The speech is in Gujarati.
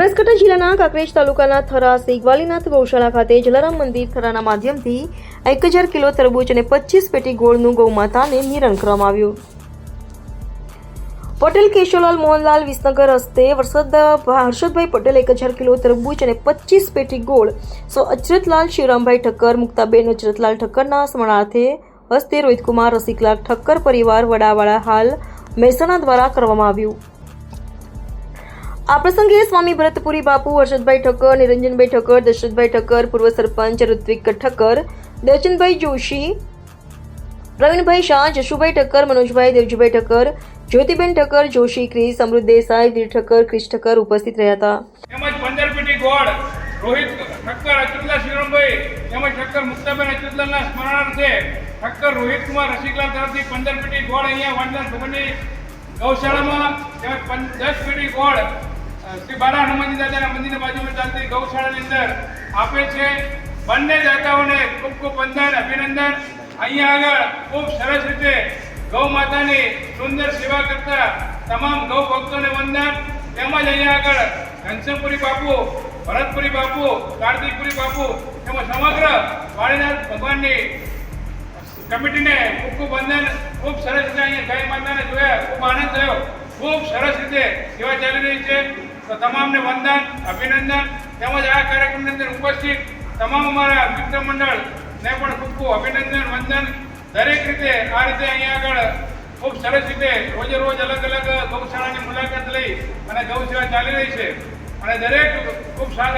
બનાસકાંઠા જિલ્લાના કાંકરેજ તાલુકાના થરા સિગવાલીનાથ ગૌશાળા ખાતે જલારામ મંદિર થરાના માધ્યમથી એક હજાર કિલો તરબૂચ અને પચીસ પેટી ગોળનું ગૌમાતાને નિરણ કરવામાં આવ્યું. પટેલ કેશવલાલ મોહનલાલ વિસનગર હસ્તે વરસદ હર્ષદભાઈ પટેલ એક હજાર કિલો તરબૂચ અને પચીસ પેટી ગોળ સો અચરતલાલ શિવરામભાઈ ઠક્કર, મુક્તાબેન અચરતલાલ ઠક્કરના સ્મરણાર્થે હસ્તે રોહિતકુમાર રસિકલાલ ઠક્કર પરિવાર વડાવાળા હાલ મહેસાણા દ્વારા કરવામાં આવ્યું. આ પ્રસંગે સ્વામી ભરતપુરી બાપુ હર્ષદભાઈ ઠક્કર, નિરંજનભાઈ ઠક્કર, દશરથભાઈ ઠક્કર, પૂર્વ સરપંચ ઋત્વિક ઠક્કર દર્શનભાઈ જોશી, પ્રવીણભાઈ શાહ, જશુભાઈ ઠક્કર, મનોજભાઈ દેવજીભાઈ ઠક્કર, જ્યોતિબેન ઠક્કર, જોશી ક્રિસ અમૃત દેસાઈ, વીર ઠક્કર, ક્રિશ ઠક્કર ઉપસ્થિત રહ્યા હતા. તેમજ પંદર ગોળ, રોહિત ઠક્કર અચ્યુતલા શિવરામભાઈ તેમજ ઠક્કર મુક્તાબેન અચ્યુતલાલના સ્મરણાર્થે ઠક્કર રોહિત કુમાર રસિકલાલ તરફથી પંદર પેટી ગોળ અહીંયા વાંડલા ભવનની ગૌશાળામાં તેમજ દસ પેટી ગોળ શ્રી બાલા હનુમાનજી દાદાના મંદિરની બાજુમાં ચાલતી ગૌશાળાની અંદર આપે છે બંને દાતાઓને ખૂબ ખૂબ વંદન, અભિનંદન. અહીંયા આગળ ખૂબ સરસ રીતે ગૌ માતાની સુંદર સેવા કરતા તમામ ગૌ ભક્તોને વંદન. તેમજ અહીંયા આગળ ઘનશ્યામપુરી બાપુ, ભરતપુરી બાપુ, કાર્તિકપુરી બાપુ તેમજ સમગ્ર વાળીનાથ ભગવાનની કમિટીને ખૂબ ખૂબ વંદન, ખૂબ સરસ રીતે અહીંયા ગાય માતાને જોયા, ખૂબ આનંદ થયો. ખૂબ સરસ રીતે સેવા ચાલી રહી છે. તો તમામને વંદન, અભિનંદન તેમજ આ કાર્યક્રમની અંદર ઉપસ્થિત તમામ અમારા મિત્ર મંડળને પણ ખૂબ ખૂબ અભિનંદન, વંદન. દરેક રીતે આ રીતે અહીંયા આગળ ખૂબ સરસ રીતે રોજે રોજ અલગ અલગ ગૌશાળાની મુલાકાત લઈ અને ગૌસેવા ચાલી રહી છે. અને દરેક ખૂબ સારા